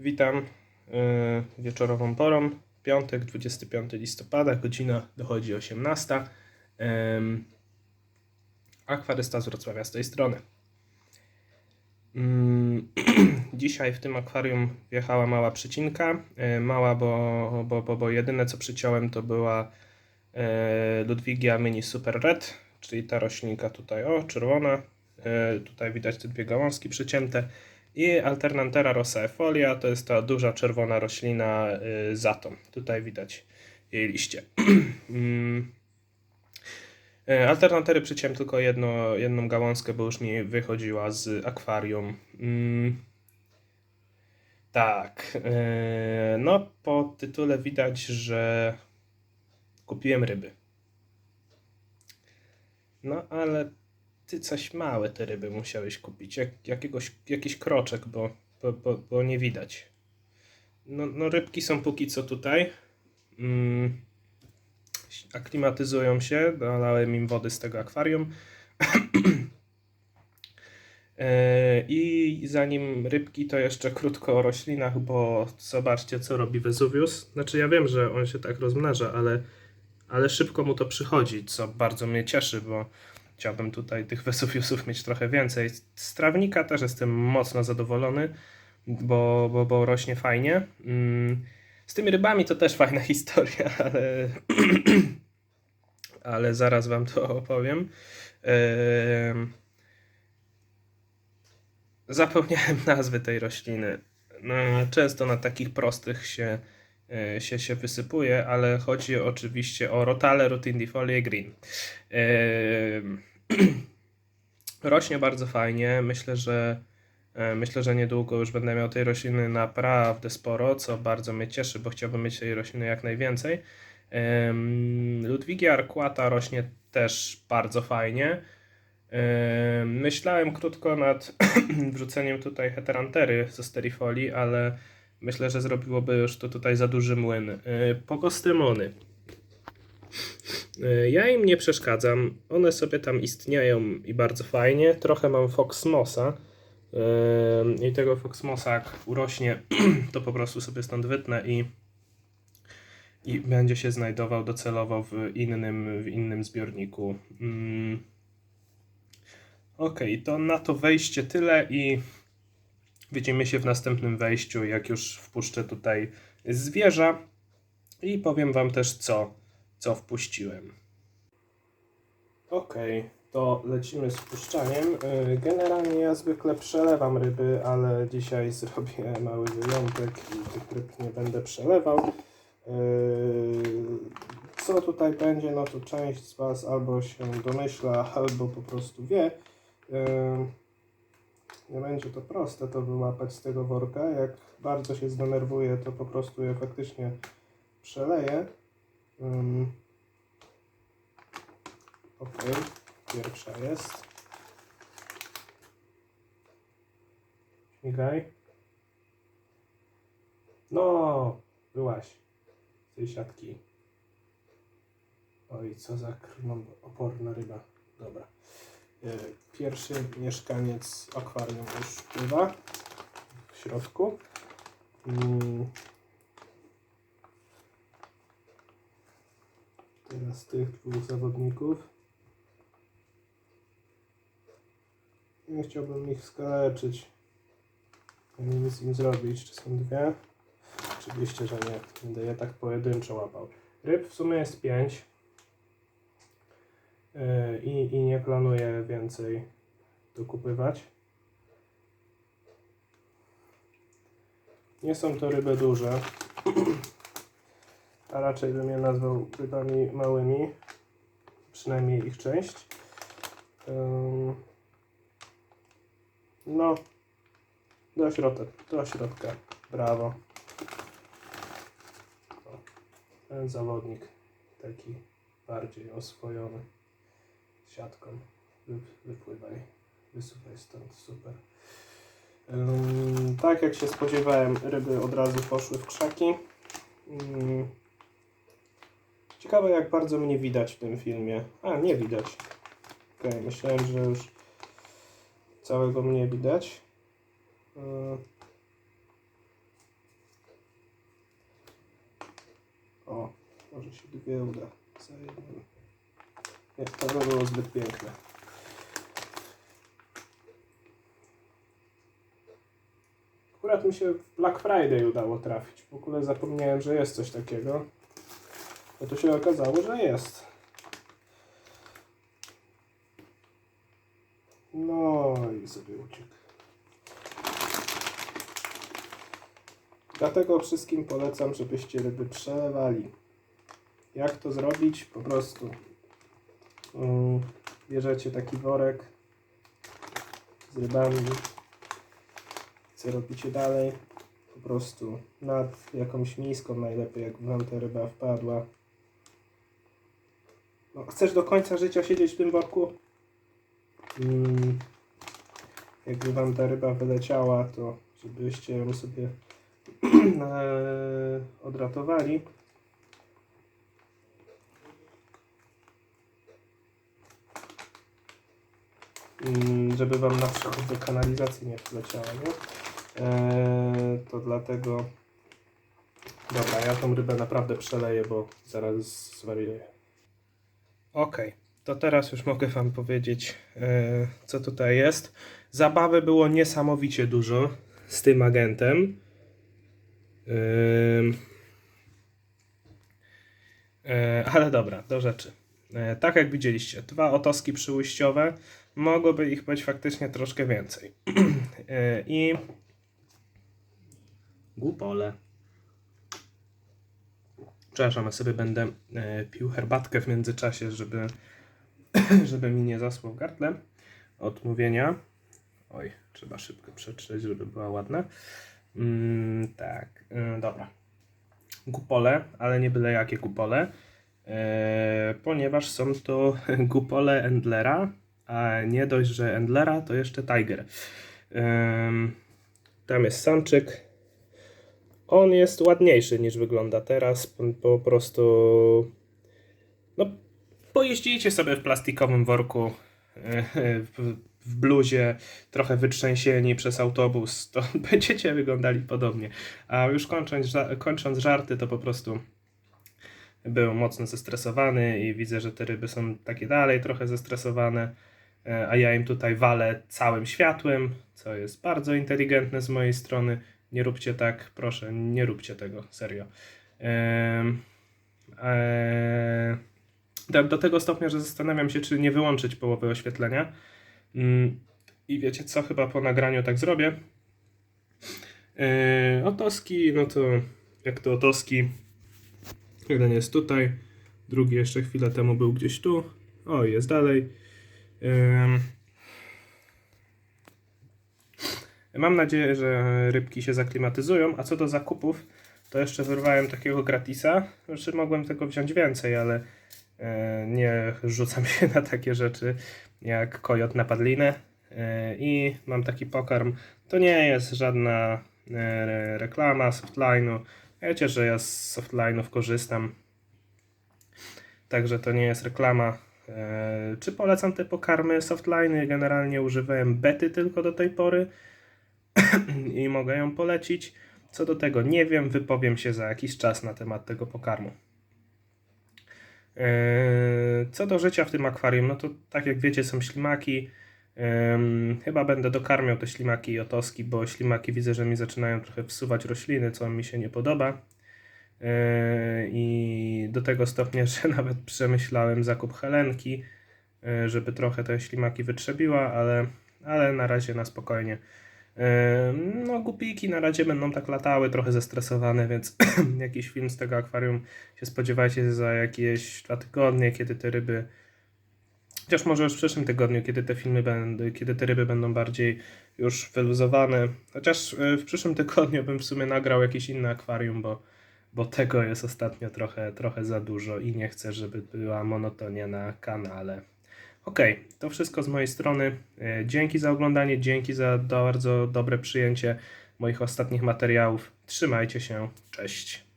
Witam y, wieczorową porą. Piątek, 25 listopada, godzina dochodzi 18. Ym, Akwarysta z Wrocławia z tej strony. Ym, Dzisiaj w tym akwarium wjechała mała przycinka. Y, Mała, bo, bo, bo, bo jedyne co przyciąłem to była y, Ludwigia Mini Super Red, czyli ta roślinka tutaj, o, czerwona. Tutaj widać te dwie gałązki przycięte. I Alternantera rosaefolia to jest ta duża czerwona roślina y, zatom. Tutaj widać jej liście. Mm. Y, Alternantery przyciąłem tylko jedno, jedną gałązkę, bo już mi wychodziła z akwarium. Mm. Tak. y, No, po tytule widać, że kupiłem ryby. No, ale ty coś małe te ryby musiałeś kupić. Jak, jakiegoś, jakiś kroczek, bo, bo, bo, bo nie widać. No, no rybki są póki co tutaj. Mm, aklimatyzują się. Dolałem im wody z tego akwarium. E, I zanim rybki, to jeszcze krótko o roślinach, bo zobaczcie, co robi Wezuwius. Znaczy, ja wiem, że on się tak rozmnaża, ale, ale szybko mu to przychodzi, co bardzo mnie cieszy, bo chciałbym tutaj tych Wesuwiusów mieć trochę więcej. Z trawnika też jestem mocno zadowolony, bo, bo, bo rośnie fajnie. Mm, Z tymi rybami to też fajna historia, ale, ale zaraz wam to opowiem. Em, Zapomniałem nazwy tej rośliny. No, często na takich prostych się, e, się, się wysypuje, ale chodzi oczywiście o Rotale rutindifolie green. Em, Rośnie bardzo fajnie. Myślę, że e, myślę, że niedługo już będę miał tej rośliny naprawdę sporo, co bardzo mnie cieszy, bo chciałbym mieć tej rośliny jak najwięcej. Ludwigia arcuata rośnie też bardzo fajnie. Em, Myślałem krótko nad wrzuceniem tutaj heterantery ze sterifolii, ale myślę, że zrobiłoby już to tutaj za duży młyn. E, Pogostymony. E, Ja im nie przeszkadzam. One sobie tam istnieją i bardzo fajnie. Trochę mam Foxmosa. Em, I tego Foxmosa jak urośnie, to po prostu sobie stąd wytnę i, i będzie się znajdował docelowo w innym, w innym zbiorniku. Mm. Okej, to na to wejście tyle i widzimy się w następnym wejściu, jak już wpuszczę tutaj zwierza i powiem Wam też co, co wpuściłem. Okej, to lecimy z wpuszczaniem. Yy, Generalnie ja zwykle przelewam ryby, ale dzisiaj zrobię mały wyjątek i tych ryb nie będę przelewał. Yy, Co tutaj będzie, no to część z Was albo się domyśla, albo po prostu wie. Yy, Nie będzie to proste to wyłapać z tego worka. Jak bardzo się zdenerwuję, to po prostu je faktycznie przeleję. Ym, Ok, pierwsza jest. Śmigaj. No, byłaś z tej siatki. Oj, co za krwooporna ryba. Dobra. E, Pierwszy mieszkaniec akwarium już pływa w środku. Teraz tych dwóch zawodników. Nie chciałbym ich skaleczyć. Nie nic im zrobić. Czy są dwie? Oczywiście, że nie. Będę je tak pojedynczo łapał. Ryb w sumie jest pięć. Yy, I, I nie planuję więcej dokupywać. Nie są to ryby duże. A raczej bym je nazwał rybami małymi. Przynajmniej ich część. No, do środka, do środka. Brawo. Ten zawodnik taki bardziej oswojony siatką. Wy, wypływaj, wysuwaj stąd, super. Tak jak się spodziewałem, ryby od razu poszły w krzaki. Ciekawe, jak bardzo mnie widać w tym filmie. A, nie widać. Okej, okay, myślałem, że już całego mnie widać. E. O, może się dwie uda za. Nie, to było zbyt piękne. Akurat mi się w Black Friday udało trafić. W ogóle zapomniałem, że jest coś takiego. No to się okazało, że jest. No i sobie uciekł. Dlatego wszystkim polecam, żebyście ryby przelewali. Jak to zrobić? Po prostu mm, bierzecie taki worek z rybami. Co robicie dalej? Po prostu nad jakąś miską najlepiej, jak wam ta ryba wpadła. No, chcesz do końca życia siedzieć w tym worku? Mm, jakby wam ta ryba wyleciała, to żebyście ją sobie e, odratowali. Mm, żeby wam na przykład do kanalizacji nie wleciała, nie? E, to dlatego dobra, ja tą rybę naprawdę przeleję, bo zaraz zwariuję. Okej, to teraz już mogę wam powiedzieć, e, co tutaj jest. Zabawy było niesamowicie dużo z tym agentem. E, ale dobra, do rzeczy. E, tak jak widzieliście, dwa otoski przyłyściowe, mogłoby ich być faktycznie troszkę więcej. I głupole. Przepraszam, ja sobie będę e, pił herbatkę w międzyczasie, żeby, żeby mi nie zasło w gardle od mówienia. Oj, trzeba szybko przeczytać, żeby była ładna. Mm, tak, y, dobra. Gupole, ale nie byle jakie gupole, e, ponieważ są to gupole Endlera, a nie dość, że Endlera, to jeszcze Tiger. Tam jest samczyk. On jest ładniejszy niż wygląda teraz, po, prostu no pojeździcie sobie w plastikowym worku e, w, bluzie, trochę wytrzęsieni przez autobus, to będziecie wyglądali podobnie. A już kończąc, kończąc żarty, to po prostu był mocno zestresowany i widzę, że te ryby są takie dalej trochę zestresowane, e, a ja im tutaj walę całym światłem, co jest bardzo inteligentne z mojej strony. Nie róbcie tak, proszę, nie róbcie tego, serio. Em, e, do, tego stopnia, że zastanawiam się, czy nie wyłączyć połowy oświetlenia. Mm, I wiecie co, chyba po nagraniu tak zrobię. Yy, otoski, no to jak to otoski, jeden jest tutaj, drugi jeszcze chwilę temu był gdzieś tu, o jest dalej. Ym. Mam nadzieję, że rybki się zaklimatyzują, a co do zakupów, to jeszcze wyrwałem takiego gratisa, znaczy mogłem tego wziąć więcej, ale e, nie rzucam się na takie rzeczy jak kojot na padlinę E, i mam taki pokarm. To nie jest żadna e, reklama softline'u. Wiecie, że ja z softline'ów korzystam. Także to nie jest reklama. Czy polecam te pokarmy softline'y? Generalnie używałem bety tylko do tej pory i mogę ją polecić. Co do tego nie wiem, wypowiem się za jakiś czas na temat tego pokarmu. Eee, Co do życia w tym akwarium, no to tak jak wiecie, są ślimaki. Em, Chyba będę dokarmiał te ślimaki i otoski, bo ślimaki widzę, że mi zaczynają trochę wsuwać rośliny, co mi się nie podoba. Eee, I do tego stopnia, że nawet przemyślałem zakup Helenki, żeby trochę te ślimaki wytrzebiła, ale, ale na razie na spokojnie. No, gupiki na razie będą tak latały, trochę zestresowane, więc jakiś film z tego akwarium się spodziewajcie za jakieś dwa tygodnie, kiedy te ryby. Chociaż może już w przyszłym tygodniu, kiedy te filmy będą, kiedy te ryby będą bardziej już wyluzowane. Chociaż e, w przyszłym tygodniu bym w sumie nagrał jakieś inne akwarium, bo, bo tego jest ostatnio trochę, trochę za dużo i nie chcę, żeby była monotonia na kanale. Okej, to wszystko z mojej strony. E, Dzięki za oglądanie, dzięki za bardzo dobre przyjęcie moich ostatnich materiałów. Trzymajcie się, cześć.